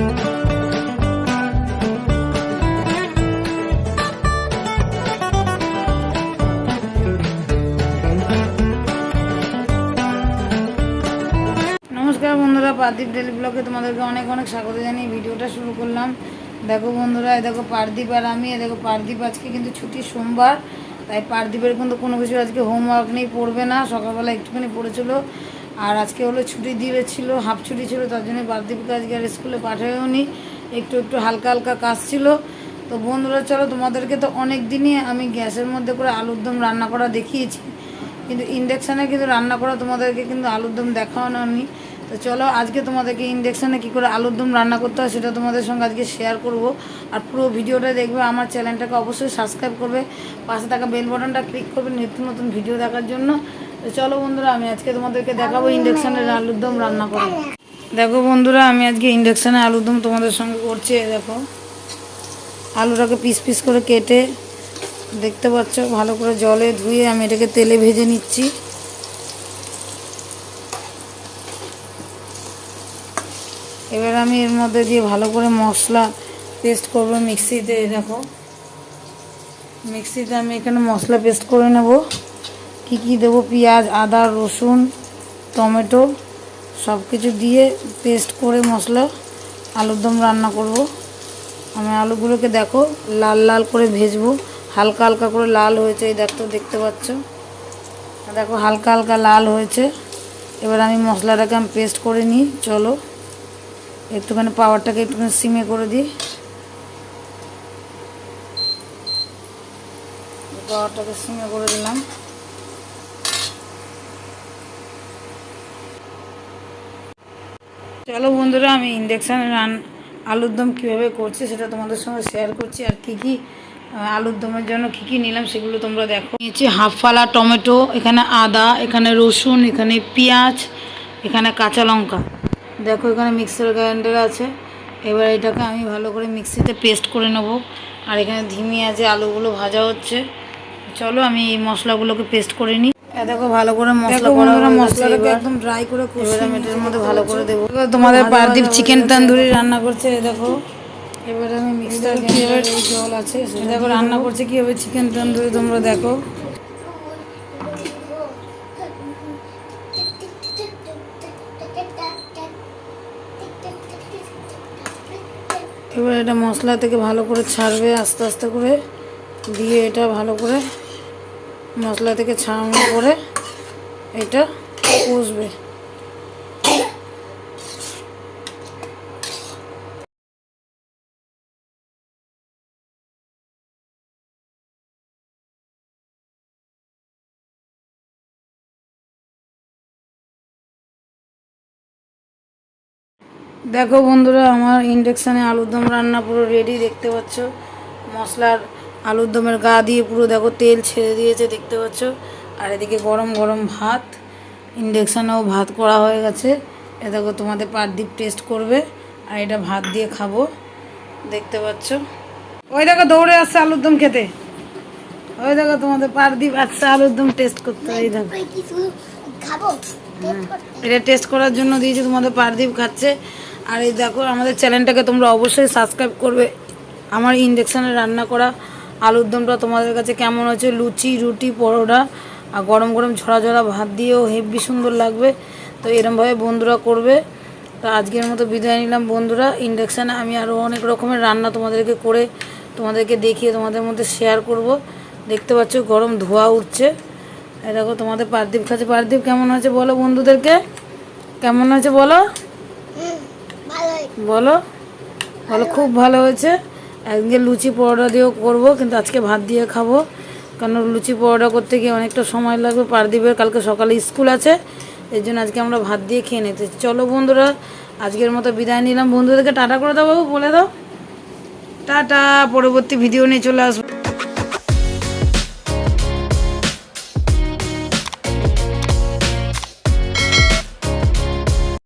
নমস্কার বন্ধুরা, পার্দীপ ডেলি ব্লগে তোমাদেরকে অনেক অনেক স্বাগত জানিয়ে ভিডিওটা শুরু করলাম। দেখো বন্ধুরা এ দেখো পার্দীপ আর আমি এ দেখো পার্দীপ আজকে কিন্তু ছুটি সোমবার, তাই পার্দীপের কিন্তু কোনো কিছু আজকে হোমওয়ার্ক নেই, পড়বে না, সকালবেলা একটুখানি পড়েছিল। আর আজকে হলো ছুটি দিয়েছিল, হাফ ছুটি ছিল, তার জন্য পার্দীপকে আজকে আর স্কুলে পাঠায়ও নি একটু একটু হালকা হালকা কাজ ছিল। তো বন্ধুরা, চলো তোমাদেরকে তো অনেক দিনই আমি গ্যাসের মধ্যে করে আলুর দম রান্না করা দেখিয়েছি। কিন্তু ইন্ডাকশানে কিন্তু রান্না করা তোমাদেরকে কিন্তু আলুর দম দেখানো নি তো চলো আজকে তোমাদেরকে ইন্ডাকশানে কী করে আলুর দম রান্না করতে হয় সেটা তোমাদের সঙ্গে আজকে শেয়ার করব। আর পুরো ভিডিওটা দেখবে, আমার চ্যানেলটাকে অবশ্যই সাবস্ক্রাইব করবে। পাশে থাকা বেল বাটনটা ক্লিক করবে, নিত্য নতুন ভিডিও দেখার জন্য। চলো বন্ধুরা, আমি আজকে তোমাদেরকে দেখাবো ইন্ডাকশানের আলুর দম রান্না করা। দেখো বন্ধুরা, আমি আজকে ইন্ডাকশানে আলুর দম তোমাদের সঙ্গে করছি দেখো। আলুটাকে পিস পিস করে কেটে দেখতে পাচ্ছ, ভালো করে জলে ধুয়ে আমি এটাকে তেলে ভেজে নিচ্ছি। এবার আমি এর মধ্যে দিয়ে ভালো করে মশলা পেস্ট করব মিক্সিতে দেখো। মিক্সিতে আমি এখানে মশলা পেস্ট করে নেব। কি কি দেবো? পেঁয়াজ, আদা, রসুন, টমেটো সব কিছু দিয়ে পেস্ট করে মশলা, আলুর দম রান্না করব। আমি আলুগুলোকে দেখো, লাল লাল করে ভেজবো। হালকা হালকা করে লাল হয়েছে, এই দেখো, দেখতে পাচ্ছ? দেখো, হালকা হালকা লাল হয়েছে। এবার আমি মশলাটাকে আমি পেস্ট করে নিই, চলো। একটুখানি পাওয়ারটাকে একটুখানি সিমে করে দিই। পাওয়ারটাকে সিমে করে দিলাম। চলো বন্ধুরা, আমি ইন্ডাকশানে রান আলুর দম কীভাবে করছি সেটা তোমাদের সঙ্গে শেয়ার করছি আর কী কী আলুর দমের জন্য কী কী নিলাম সেগুলো তোমরা দেখো। নিয়েছি হাফ ফালা টমেটো, এখানে আদা, এখানে রসুন, এখানে পেঁয়াজ, এখানে কাঁচা লঙ্কা। দেখো, এখানে মিক্সার গ্রাইন্ডার আছে। এবার এটাকে আমি ভালো করে মিক্সিতে পেস্ট করে নেব। আর এখানে ধিমি আছে, আলুগুলো ভাজা হচ্ছে। চলো, আমি এই মশলাগুলোকে পেস্ট করে নিই। দেখো ভালো করে মশলা করা হয়ে মশলাটাকে একদম ড্রাই করে এবার আমি এটার মধ্যে ভালো করে দেবো। তোমাদের পারদীপ চিকেন তন্দুরি রান্না করছে দেখো। এবার আমি মিক্সটার জল আছে দেখো রান্না করছে কীভাবে চিকেন তন্দুরি তোমরা দেখো। এবার এটা মশলা থেকে ভালো করে ছাড়বে আস্তে আস্তে করে দিয়ে এটা ভালো করে মশলা থেকে ছাড়ানোর পরে এটা কষবে। দেখো বন্ধুরা, আমার ইন্ডাকশানে আলুর দম রান্না পুরো রেডি দেখতে পাচ্ছ? মশলার আলুর দমের গা দিয়ে পুরো দেখো তেল ছেড়ে দিয়েছে দেখতে পাচ্ছ? আর এদিকে গরম গরম ভাত। ইন্ডাকশানেও ভাত করা হয়ে গেছে। এ দেখো তোমাদের পারদীপ টেস্ট করবে আর এটা ভাত দিয়ে খাব। দেখতে পাচ্ছ? ওই দেখো দৌড়ে আসছে আলুর দম খেতে। ওই দেখো তোমাদের পারদীপ আসছে আলুর দম টেস্ট করতে এই দেখো। খাব? এটা টেস্ট করার জন্য দিয়েছি তোমাদের পারদীপ খাচ্ছে। আর এই দেখো আমাদের চ্যানেলটাকে তোমরা অবশ্যই সাবস্ক্রাইব করবে। আমার ইন্ডাকশানে রান্না করা আলুর দমটা তোমাদের কাছে কেমন হচ্ছে লুচি রুটি পরোটা আর গরম গরম ঝরা ঝরা ভাত দিয়েও হেভি সুন্দর লাগবে। তো এরমভাবে বন্ধুরা করবে। তো আজকের মতো বিদায় নিলাম বন্ধুরা। ইন্ডাকশানে আমি আরও অনেক রকমের রান্না তোমাদেরকে করে তোমাদেরকে দেখিয়ে তোমাদের মধ্যে শেয়ার করব। দেখতে পাচ্ছ গরম ধোয়া উঠছে। এই দেখো তোমাদের পারদীপ খাচ্ছে। পারদীপ কেমন হয়েছে বলো বন্ধুদেরকে? কেমন হয়েছে বলো? বলো? বলো খুব ভালো হয়েছে। একদিকে লুচি পরোটা দিয়েও করব, কিন্তু আজকে ভাত দিয়ে খাব। কেন লুচি পরোটা করতে গিয়ে অনেকটা সময় লাগবে, পারদীপের কালকে সকালে স্কুল আছে, এর জন্য আজকে আমরা ভাত দিয়ে খেয়ে নিতে। চলো বন্ধুরা, আজকের মতো বিদায় নিলাম। বন্ধুদেরকে টাটা করে দাও বাবু, বলে দাও। টাটা, পরবর্তী ভিডিও নিয়ে চলে আসব।